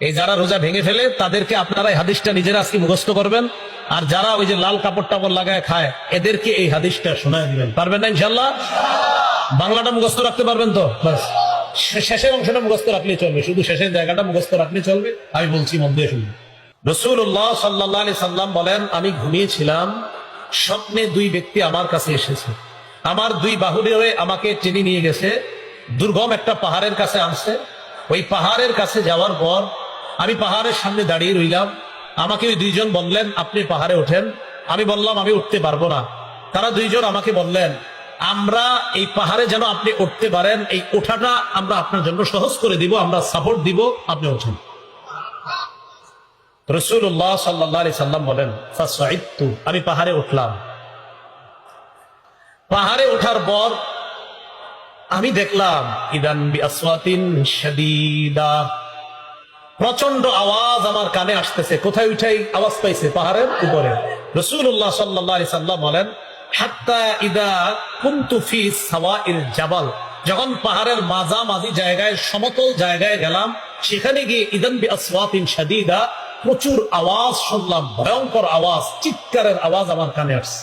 এই যারা রোজা ভেঙে ফেলে, তাদেরকে আপনারা এই হাদিসটা নিজেরা আজকে মুখস্থ করবেন। আর যারা ওই যে লাল কাপড় টাপড় লাগায় খায়, এদেরকে এই হাদিসটা শোনায় দিবেন। পারবেন না ইনশাল্লাহ বাংলাটা মুখস্থ রাখতে পারবেন তো? বাস। শেষের অংশটা মুখস্থ রাখলে চলবে। শুধু শেষের জায়গাটা মুখস্থ রাখলে চলবে। আমি বলছি মন দিয়ে শুনবে রসুল্লাহ সাল্লাহ আলি সাল্লাম বলেন, আমি ঘুমিয়েছিলাম, স্বপ্নে দুই ব্যক্তি আমার কাছে এসেছে। আমার দুই বাহুরে আমাকে টেনে নিয়ে গেছে। দুর্গম একটা পাহাড়ের কাছে আনছে। ওই পাহাড়ের কাছে যাওয়ার পর আমি পাহাড়ের সামনে দাঁড়িয়ে রইলাম। আমাকে ওই দুইজন বললেন, আপনি পাহাড়ে ওঠেন। আমি বললাম, আমি উঠতে পারব না। তারা দুইজন আমাকে বললেন, আমরা এই পাহাড়ে যেন আপনি উঠতে পারেন, এই ওঠাটা আমরা আপনার জন্য সহজ করে দিব, আমরা সাপোর্ট দিব, আপনি ওঠেন রসুল্লাহ সাল্লি সাল্লাম বলেন আমি পাহাড়ে উঠলাম। পাহাড়ে ওঠার পর আমি দেখলাম, ইদান বিআসওয়াতিন শাদীদা। প্রচণ্ড আওয়াজ আমার কানে আসতেছে। কোথায় উঠাই আওয়াজ পাইছে? পাহাড়ের উপরে। রসুল্লাহ সাল্লি সাল্লাম বলেন যখন পাহাড়ের জায়গায়, সমতল জায়গায় গেলাম, সেখানে গিয়ে ইদান প্রচুর আওয়াজ শুনলাম, ভয়ঙ্কর আওয়াজ, চিৎকারের আওয়াজ আমার কানে আসছে।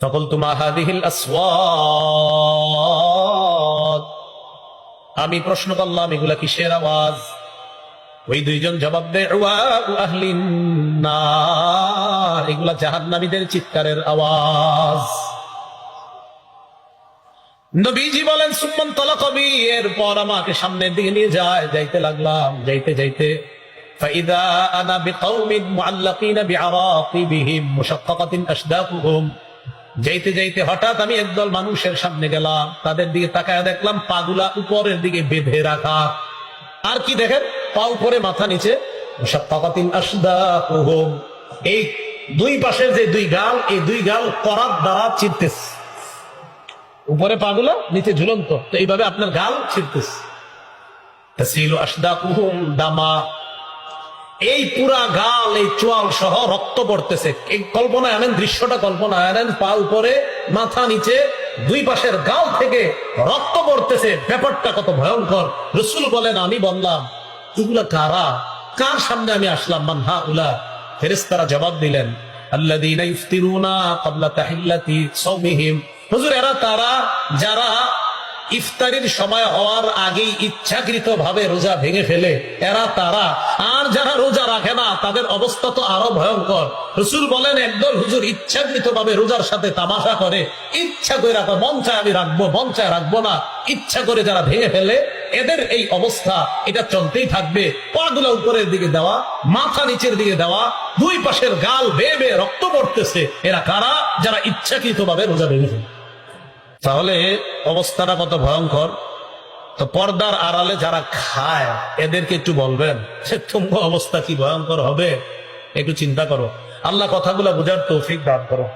তখন হাদিহিল আসওয়াত আমি প্রশ্ন করলাম এগুলা কিসের আওয়াজ ওই দুইজন জবাব দেয় "উওয়াউ আহলিন নার", এগুলা জাহান্নামীদের চিৎকারের আওয়াজ নবীজি বলেন সুম্মন তলাকবি এরপর আমাকে সামনের দিকে নিয়ে যায় যাইতে লাগলাম যাইতে যাইতে فإذا أنا بقوم معلقين بعراقبهم مشققة أشداقهم যাইতে যাইতে হঠাৎ আমি একদল মানুষের সামনে গেলাম, তাদের দিকে তাকায় দেখলাম পাগুলা উপরের দিকে বেঁধে রাখা। আর কি দেখেন? পা উপরে, মাথা নিচে। এই দুই পাশের যে দুই গাল, এই দুই গাল করার দ্বারা চিরতেছে উপরে পাগুলা, নিচে ঝুলন্ত। তো এইভাবে আপনার গাল ছিড়তেছে। দামা। এই পুরা গাল, এই চোয়াল সহ রক্ত পড়তেছে। এই কল্পনা আনেন, দৃশ্যটা কল্পনা আনেন, পা উপরে, মাথা নিচে, দুই পাশের গাল থেকে রক্ত পড়তেছে। ব্যাপারটা কত ভয়ঙ্কর। রসুল বলেন, আমি বললাম, এগুলা কারা? কার সামনে আমি আসলাম? মানহা উলা ফেরেস্তারা জবাব দিলেন এরা তারা, যারা ইফতারির সময় হওয়ার আগেই ইচ্ছাকৃত ভাবে রোজা ভেঙে ফেলে। এরা তারা। আর যারা রোজা রাখে না, তাদের অবস্থা তো আরও ভয়ঙ্কর। রসুল বলেন, একদল হুজুর ইচ্ছাকৃত ভাবে রোজার সাথে তামাশা করে, ইচ্ছা করে রাখো, মন চায় আমি রাখব, মন চায় রাখব না। ইচ্ছা করে যারা ভেঙে ফেলে, এদের এই অবস্থা, এটা চলতেই থাকবে। পাগুলা উপরের দিকে দেওয়া, মাথা নিচের দিকে দেওয়া, দুই পাশের গাল বেয়ে বেয়ে রক্ত পড়তেছে। এরা কারা? যারা ইচ্ছাকৃত ভাবে রোজা ভেঙে ফেলে। তাহলে অবস্থাটা কত ভয়ঙ্কর? তো পর্দার আড়ালে যারা খায়, এদেরকে একটু বলবেন সে তুমি অবস্থা কি ভয়ঙ্কর হবে? একটু চিন্তা করো। আল্লাহ কথাগুলো বোঝার তৌফিক দান করো।